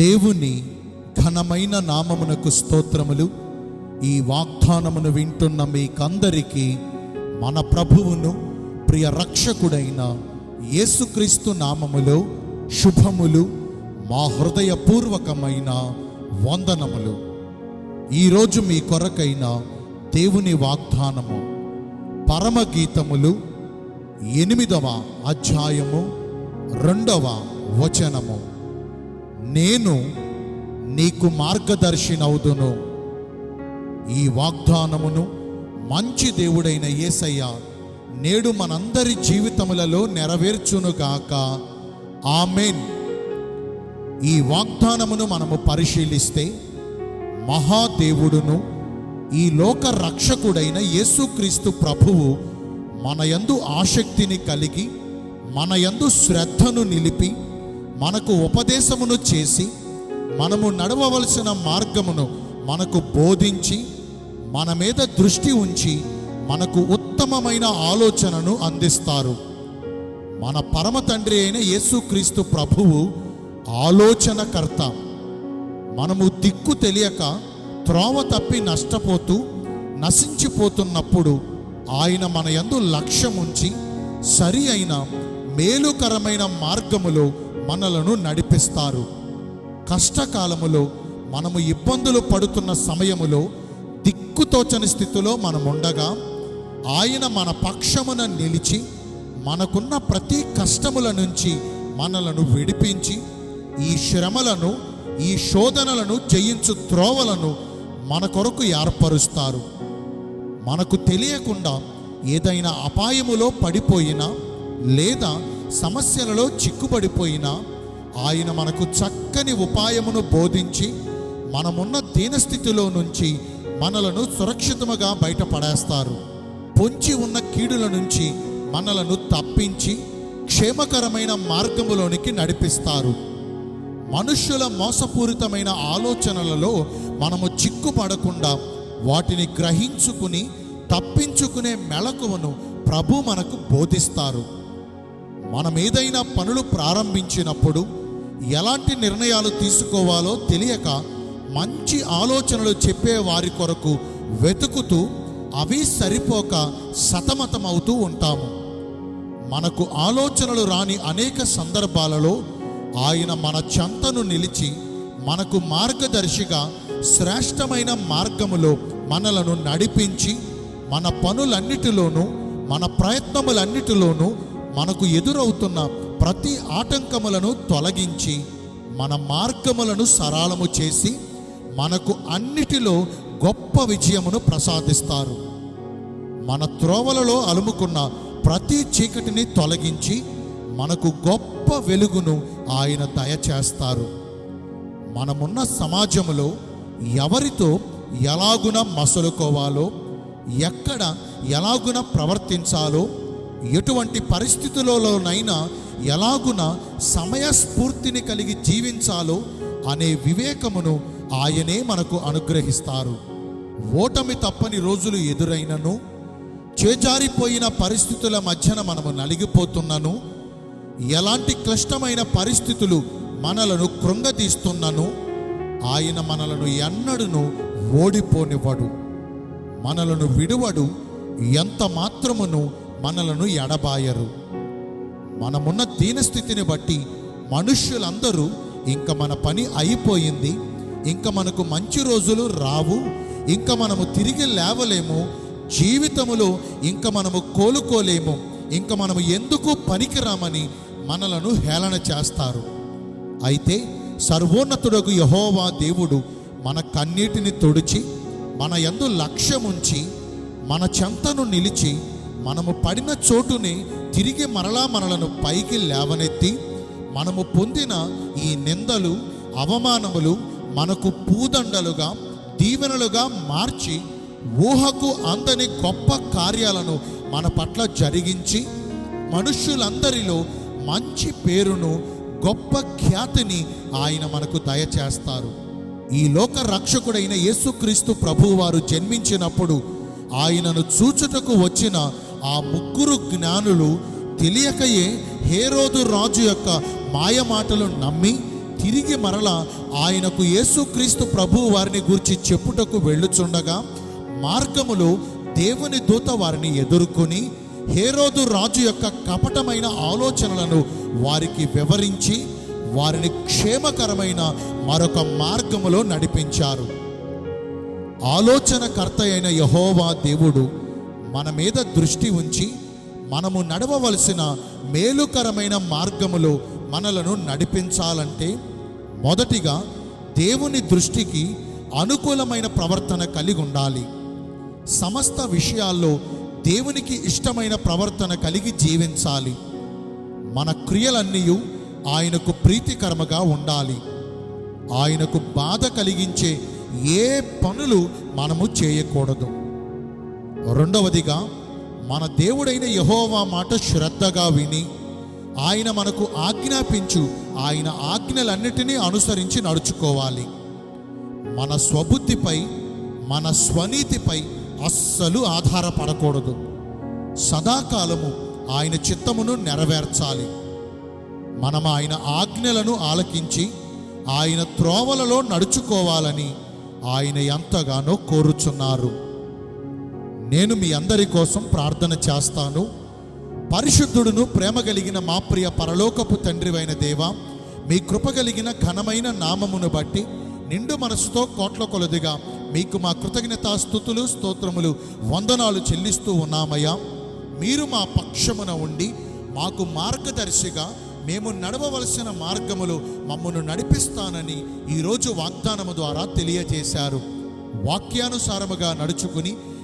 దేవుని ఘనమైన నామమునకు స్తోత్రములు. ఈ వాగ్దానమును వింటున్న మీకందరికీ మన ప్రభువును ప్రియ రక్షకుడైన యేసుక్రీస్తు నామములో శుభములు మా హృదయపూర్వకమైన వందనములు. ఈరోజు మీ కొరకైన దేవుని వాగ్దానము పరమగీతములు ఎనిమిదవ అధ్యాయము రెండవ వచనము. నేను నీకు మార్గదర్శినవుదును. ఈ వాగ్దానమును మంచి దేవుడైన యేసయ్య నేడు మనందరి జీవితములలో నెరవేర్చునుగాక. ఆమెన్. ఈ వాగ్దానమును మనము పరిశీలిస్తే మహాదేవుడును ఈ లోక రక్షకుడైన యేసుక్రీస్తు ప్రభువు మన యందు ఆసక్తిని కలిగి మన యందు శ్రద్ధను నిలిపి మనకు ఉపదేశమును చేసి మనము నడవవలసిన మార్గమును మనకు బోధించి మన మీద దృష్టి ఉంచి మనకు ఉత్తమమైన ఆలోచనను అందిస్తారు. మన పరమ తండ్రి అయిన యేసుక్రీస్తు ప్రభువు ఆలోచనకర్త. మనము దిక్కు తెలియక త్రోవ తప్పి నష్టపోతూ నశించిపోతున్నప్పుడు ఆయన మన యందు లక్ష్యం ఉంచి సరి అయిన మేలుకరమైన మార్గములో మనలను నడిపిస్తారు. కష్టకాలములో మనము ఇబ్బందులు పడుతున్న సమయములో దిక్కుతోచని స్థితిలో మనం ఉండగా ఆయన మన పక్షమున నిలిచి మనకున్న ప్రతి కష్టముల నుంచి మనలను విడిపించి ఈ శ్రమలను ఈ శోధనలను జయించు త్రోవలను మన కొరకు ఏర్పరుస్తారు. మనకు తెలియకుండా ఏదైనా అపాయములో పడిపోయినా లేదా సమస్యలలో చిక్కుబడిపోయినా ఆయన మనకు చక్కని ఉపాయమును బోధించి మనమున్న దీనస్థితిలో నుంచి మనలను సురక్షితముగా బయటపడేస్తారు. పొంచి ఉన్న కీడుల నుంచి మనలను తప్పించి క్షేమకరమైన మార్గములోనికి నడిపిస్తారు. మనుష్యుల మోసపూరితమైన ఆలోచనలలో మనము చిక్కుపడకుండా వాటిని గ్రహించుకుని తప్పించుకునే మెళకువను ప్రభు మనకు బోధిస్తారు. మనం ఏదైనా పనులు ప్రారంభించినప్పుడు ఎలాంటి నిర్ణయాలు తీసుకోవాలో తెలియక మంచి ఆలోచనలు చెప్పే వారి కొరకు వెతుకుతూ అవి సరిపోక సతమతమవుతూ ఉంటాము. మనకు ఆలోచనలు రాని అనేక సందర్భాలలో ఆయన మన చెంతను నిలిచి మనకు మార్గదర్శిగా శ్రేష్టమైన మార్గములో మనలను నడిపించి మన పనులన్నిటిలోనూ మన ప్రయత్నములన్నిటిలోనూ మనకు ఎదురవుతున్న ప్రతి ఆటంకములను తొలగించి మన మార్గములను సరళము చేసి మనకు అన్నిటిలో గొప్ప విజయమును ప్రసాదిస్తారు. మన త్రోవలలో అలుముకున్న ప్రతి చీకటిని తొలగించి మనకు గొప్ప వెలుగును ఆయన దయచేస్తారు. మనమున్న సమాజంలో ఎవరితో ఎలాగున మసలుకోవాలో ఎక్కడ ఎలాగున ప్రవర్తించాలో ఎటువంటి పరిస్థితులలోనైనా ఎలాగున సమయస్ఫూర్తిని కలిగి జీవించాలో అనే వివేకమును ఆయనే మనకు అనుగ్రహిస్తారు. ఓటమి తప్పని రోజులు ఎదురైనను చేజారిపోయిన పరిస్థితుల మధ్యన మనము నలిగిపోతున్నను ఎలాంటి క్లిష్టమైన పరిస్థితులు మనలను కృంగతీస్తున్నను ఆయన మనలను ఎన్నడును ఓడిపోనివ్వడు. మనలను విడువడు. ఎంత మాత్రమును మనలను ఎడబాయరు. మనమున్న దీనస్థితిని బట్టి మనుష్యులందరూ ఇంక మన పని అయిపోయింది. ఇంకా మనకు మంచి రోజులు రావు. ఇంకా మనము తిరిగి లేవలేము. జీవితములో ఇంకా మనము కోలుకోలేము. ఇంక మనము ఎందుకు పనికిరామని మనలను హేళన చేస్తారు. అయితే సర్వోన్నతుడకు యహోవా దేవుడు మన కన్నీటిని తుడిచి మన యందు లక్ష్యముంచి మన చెంతను నిలిచి మనము పడిన చోటుని తిరిగి మరలా మనలను పైకి లేవనెత్తి మనము పొందిన ఈ నిందలు అవమానములు మనకు పూదండలుగా దీవెనలుగా మార్చి ఊహకు అందని గొప్ప కార్యాలను మన పట్ల జరిగించి మనుష్యులందరిలో మంచి పేరును గొప్ప ఖ్యాతిని ఆయన మనకు దయచేస్తారు. ఈ లోక రక్షకుడైన యేసుక్రీస్తు ప్రభువారు జన్మించినప్పుడు ఆయనను చూచుటకు వచ్చిన ఆ ముగ్గురు జ్ఞానులు తెలియకయే హేరోదు రాజు యొక్క మాయమాటలు నమ్మి తిరిగి మరల ఆయనకు యేసుక్రీస్తు ప్రభు వారిని గూర్చి చెప్పుటకు వెళ్ళుచుండగా మార్గములో దేవుని దూత వారిని ఎదుర్కొని హేరోదు రాజు యొక్క కపటమైన ఆలోచనలను వారికి వివరించి వారిని క్షేమకరమైన మరొక మార్గములో నడిపించారు. ఆలోచనకర్త అయిన యహోవా దేవుడు మన మీద దృష్టి ఉంచి మనము నడవవలసిన మేలుకరమైన మార్గములో మనలను నడిపించాలంటే మొదటిగా దేవుని దృష్టికి అనుకూలమైన ప్రవర్తన కలిగి ఉండాలి. సమస్త విషయాల్లో దేవునికి ఇష్టమైన ప్రవర్తన కలిగి జీవించాలి. మన క్రియలన్నీ ఆయనకు ప్రీతికరముగా ఉండాలి. ఆయనకు బాధ కలిగించే ఏ పనులు మనము చేయకూడదు. రెండవదిగా మన దేవుడైన యహోవా మాట శ్రద్ధగా విని ఆయన మనకు ఆజ్ఞాపించు ఆయన ఆజ్ఞలన్నిటినీ అనుసరించి నడుచుకోవాలి. మన స్వబుద్ధిపై మన స్వనీతిపై అస్సలు ఆధారపడకూడదు. సదాకాలము ఆయన చిత్తమును నెరవేర్చాలి. మనం ఆయన ఆజ్ఞలను ఆలకించి ఆయన త్రోవలలో నడుచుకోవాలని ఆయన ఎంతగానో కోరుచున్నారు. నేను మీ అందరి కోసం ప్రార్థన చేస్తాను. పరిశుద్ధుడును ప్రేమ కలిగిన మా ప్రియ పరలోకపు తండ్రివైన దేవ మీ కృప కలిగిన ఘనమైన నామమును బట్టి నిండు మనసుతో కోట్ల కొలదిగా మీకు మా కృతజ్ఞతా స్థుతులు స్తోత్రములు వందనాలు చెల్లిస్తూ ఉన్నామయ్యా. మీరు మా పక్షమున ఉండి మాకు మార్గదర్శిగా మేము నడవవలసిన మార్గములు మమ్మను నడిపిస్తానని ఈరోజు వాగ్దానము ద్వారా తెలియజేశారు. వాక్యానుసారముగా నడుచుకుని